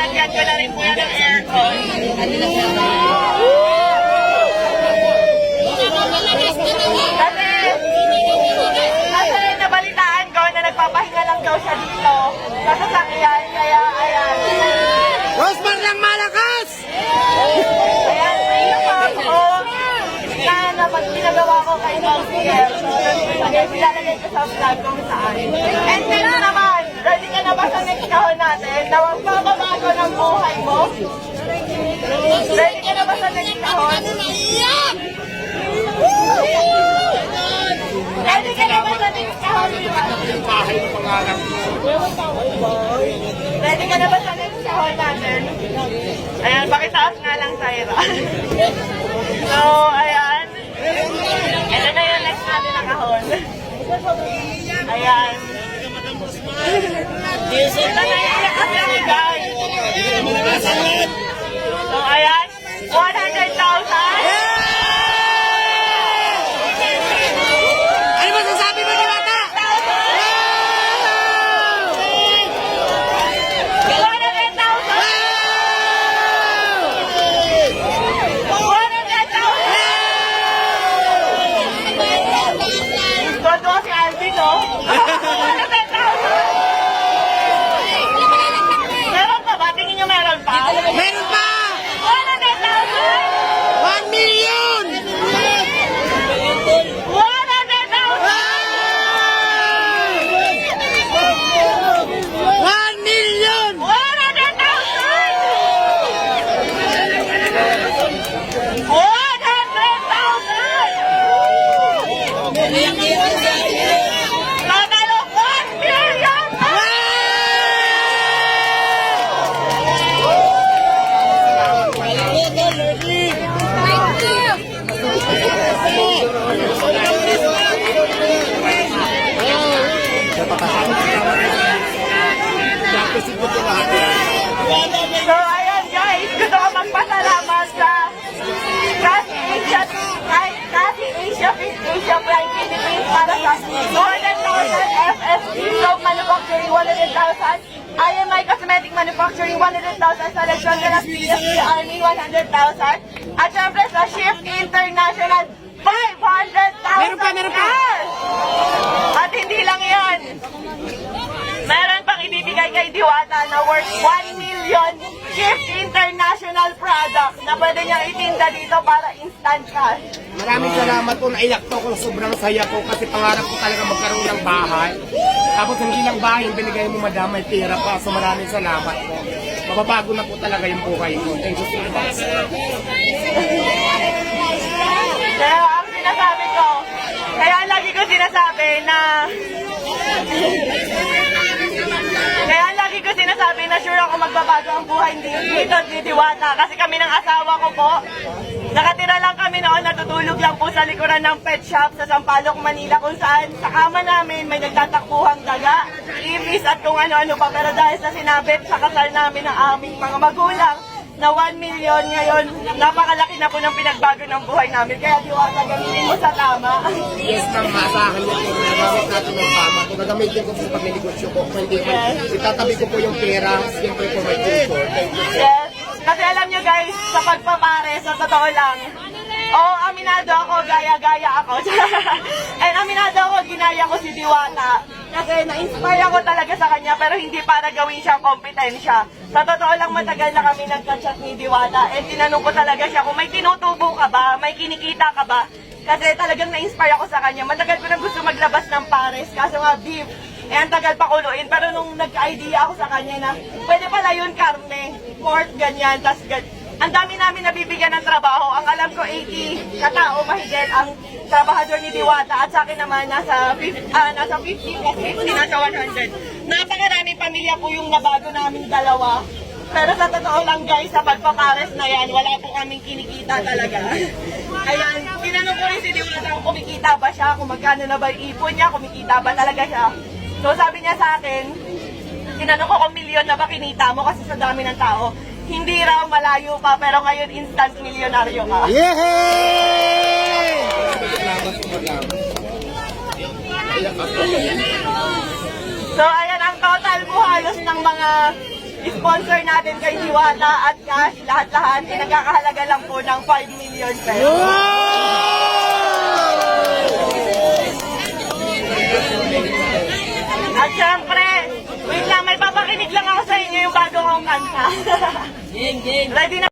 nilagyan ko na rin po yan ng aircon. Kasi, kasi nabalitaan ko na nagpapahinga lang daw siya dito sa sasakyan, kaya ayan. Rosmar ng malakas! Ayan, may ako na napag pinagawa ko kay Dolphier. So, yun, ilalagay ko sa vlog kung saan. And naman, ready ka na ba sa next kahon natin na magbabago ng buhay mo? Ready ka na ba sa next kahon? Ready ka na ba sa next kahon? Ready ka na ba sa next kahon natin? Ayan, pakitaas nga lang sa So, ayan. Ito na yung next natin na kahon. Ayan. Ito na yung next natin guys. So, ayan. 100,000. Ano masasabi mo, Diwata? 100,000. Todo si Alvin, no? 100,000. Meron pa ba? Tingin nyo meron pa? Meron pa! 100,000! 1 million! 1 million! Dapat si Puto lahat yan. So, ayan guys, gusto ko magpasalamat sa Kasi Asia, kahit Kasi Asia, Fifth Asia Prime Philippines para sa more than 1,000 FSP Soap Manufacturing 100,000 IMI Cosmetic Manufacturing 100,000 sa Lechon de las PSP Army 100,000 at syempre sa Shift International 500,000 Meron pa, meron pa. cash! At hindi lang yan. Meron pang ibibigay kay Diwata na worth 1 million gift international product na pwede niyang itinda dito para instant cash. Maraming salamat po, naiyak po ako. Sobrang saya po kasi pangarap ko talaga magkaroon ng bahay. Tapos hindi lang bahay, yung binigay mo madam, may pera pa. So maraming salamat po. Mababago na po talaga yung buhay ko. Thank you so much. Kaya ang sinasabi ko, kaya lagi ko sinasabi na ko sinasabi na sure ako magbabago ang buhay dito Diwata kasi kami ng asawa ko po nakatira lang kami noon natutulog lang po sa likuran ng pet shop sa Sampaloc, Manila kung saan sa kama namin may nagtatakbuhang daga, ibis at kung ano-ano pa. Pero dahil sa sinabit sa kasal namin ng aming mga magulang na 1 million ngayon, napakalaki na po ng pinagbago ng buhay namin. Kaya diwata, gamitin mo sa tama. Yes, maasahan niyo po. Nagamit natin ng tama. Kung gagamitin ko po sa pagnegosyo ko, kung hindi ko, itatabi ko po yung pera. Siyempre po may you. Yes. Kasi alam nyo guys, sa pagpapare, sa totoo lang, Oo, aminado ako, gaya-gaya ako. And aminado ako, ginaya ko si Diwata. Kasi na-inspire ako talaga sa kanya, pero hindi para gawin siyang kompetensya. Sa totoo lang, matagal na kami nagka-chat ni Diwata. And tinanong ko talaga siya kung may tinutubo ka ba, may kinikita ka ba. Kasi talagang na-inspire ako sa kanya. Matagal ko na gusto maglabas ng pares, kaso nga beef. Eh, ang tagal pa kuluin. Pero nung nagka-idea ako sa kanya na, pwede pala yun karne, pork, ganyan, tas ganyan. Ang dami namin nabibigyan ng trabaho. Ang alam ko, 80 katao mahigit ang trabahador ni Diwata. At sa akin naman, nasa 50, ah, nasa 50 plus 50, nasa 100. Napakaraming pamilya po yung nabago namin dalawa. Pero sa totoo lang guys, sa pagpapares na yan, wala po kaming kinikita talaga. Ayan, tinanong ko rin si Diwata kung kumikita ba siya, kung magkano na ba yung ipon niya, kumikita ba talaga siya. So sabi niya sa akin, tinanong ko kung milyon na ba kinita mo kasi sa dami ng tao. Hindi raw malayo pa, pero ngayon instant milyonaryo ka. Yehey! So ayan ang total po halos ng mga sponsor natin kay Diwata at cash, lahat-lahat, ay nagkakahalaga lang po ng 5 million pesos. At syempre, wait lang, may papakinig lang ako sa inyo yung bago kong kanta. Ready na